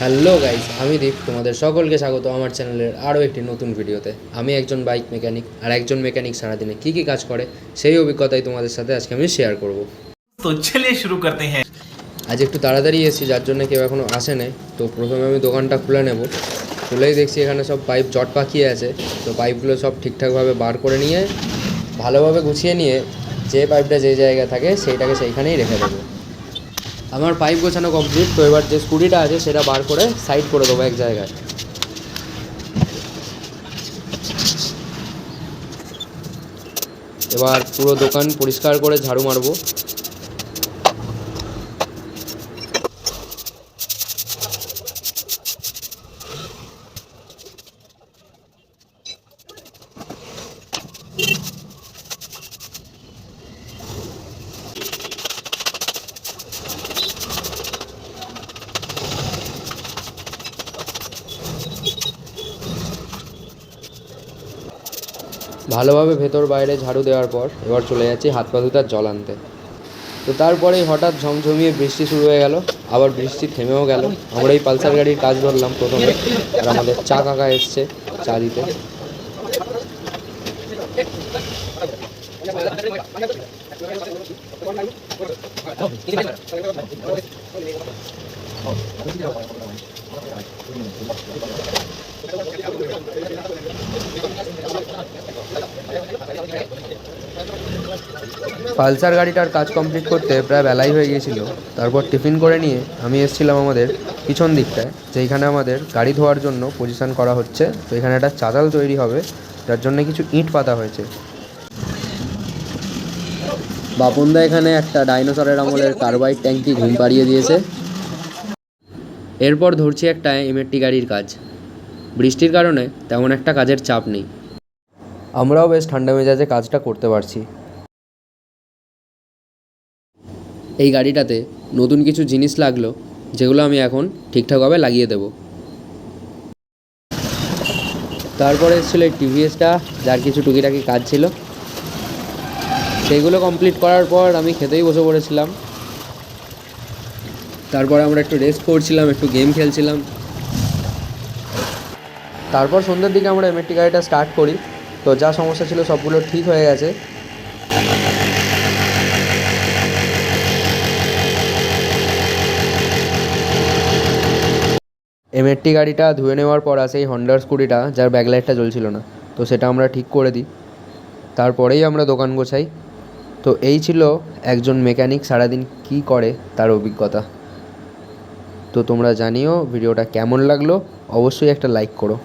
Hello guys আমি দীপ তোমাদের সকলকে স্বাগত আমার চ্যানেলের আরও একটি নতুন ভিডিওতে। আমি একজন বাইক মেকানিক আর একজন মেকানিক সারাদিনে কী কী কাজ করে সেই অভিজ্ঞতাই তোমাদের সাথে আজকে আমি শেয়ার করব। তো ছেলে শুরু করতে হ্যাঁ। আজ একটু তাড়াতাড়ি এসেছি যার জন্য কেউ এখনও আসেনি। তো প্রথমে আমি দোকানটা খুলে নেব। খুলেই দেখছি এখানে সব পাইপ জট পাকিয়ে আছে। তো পাইপগুলো সব ঠিকঠাকভাবে বার করে নিয়ে ভালোভাবে গুছিয়ে নিয়ে যে পাইপটা যে জায়গায় থাকে সেইটাকে সেইখানেই রেখে দেবো। আমার পাইপ গোছানো কমপ্লিট তো এবার যে স্কুটিটা আছে সেটা বার করে সাইড করে দেবো এক জায়গায়। এবার পুরো দোকান পরিষ্কার করে ঝাড়ু মারবো। ভালোভাবে ভেতর বাইরে ঝাড়ু দেওয়ার পর এবার চলে যাচ্ছি হাত পা ধুতার জল আনতে। তো তারপরেই হঠাৎ ঝমঝমিয়ে বৃষ্টি শুরু হয়ে গেল, আবার বৃষ্টি থেমেও গেল। আমরা এই পালসার গাড়ির কাজ ধরলাম প্রথমে, আর আমাদের চা কাকা এসছে চা দিতে। পালসার গাড়িটার কাজ কমপ্লিট করতে প্রায় বেলাই হয়ে গিয়েছিল। তারপর টিফিন করে নিয়ে আমি এসেছিলাম আমাদের পিছন দিকটায় যেখানে আমাদের গাড়ি ধোয়ার জন্য পজিশন করা হচ্ছে। তো এখানে একটা চাতাল তৈরি হবে, যার জন্য কিছু ইট পাতা হয়েছে। বাপনদা এখানে একটা ডাইনোসরের আমলের কার্বাইড ট্যাঙ্কি ঘুম পাড়িয়ে দিয়েছে। এরপর ধরছি একটা এমএরটি গাড়ির কাজ। বৃষ্টির কারণে তেমন একটা কাজের চাপ নেই। আমরাও বেশ ঠান্ডা মেজাজে কাজটা করতে পারছি। এই গাড়িটাতে নতুন কিছু জিনিস লাগল, যেগুলো আমি এখন ঠিকঠাকভাবে লাগিয়ে দেব। তারপরে এসেছিল এই টিভিএসটা যার কিছু টুকিটাকি কাজ ছিল। সেইগুলো কমপ্লিট করার পর আমি খেতেই বসে পড়েছিলাম। তারপরে আমরা একটু রেস্ট করছিলাম, একটু গেম খেলছিলাম। তারপর সন্ধ্যের দিকে আমরা এমএটি গাড়িটা স্টার্ট করি। তো যা সমস্যা ছিল সবগুলো ঠিক হয়ে গেছে। এমএটি গাড়িটা ধুয়ে নেওয়ার পর আসে এই হন্ডার স্কুটিটা, যার ব্যাকলাইটটা জ্বলছিল না, তো সেটা আমরা ঠিক করে দিই। তারপরেই আমরা দোকান গোছাই। তো এই ছিল একজন মেকানিক সারাদিন কী করে তার অভিজ্ঞতা। তো তোমরা জানিও ভিডিওটা কেমন লাগল, অবশ্যই একটা লাইক করো।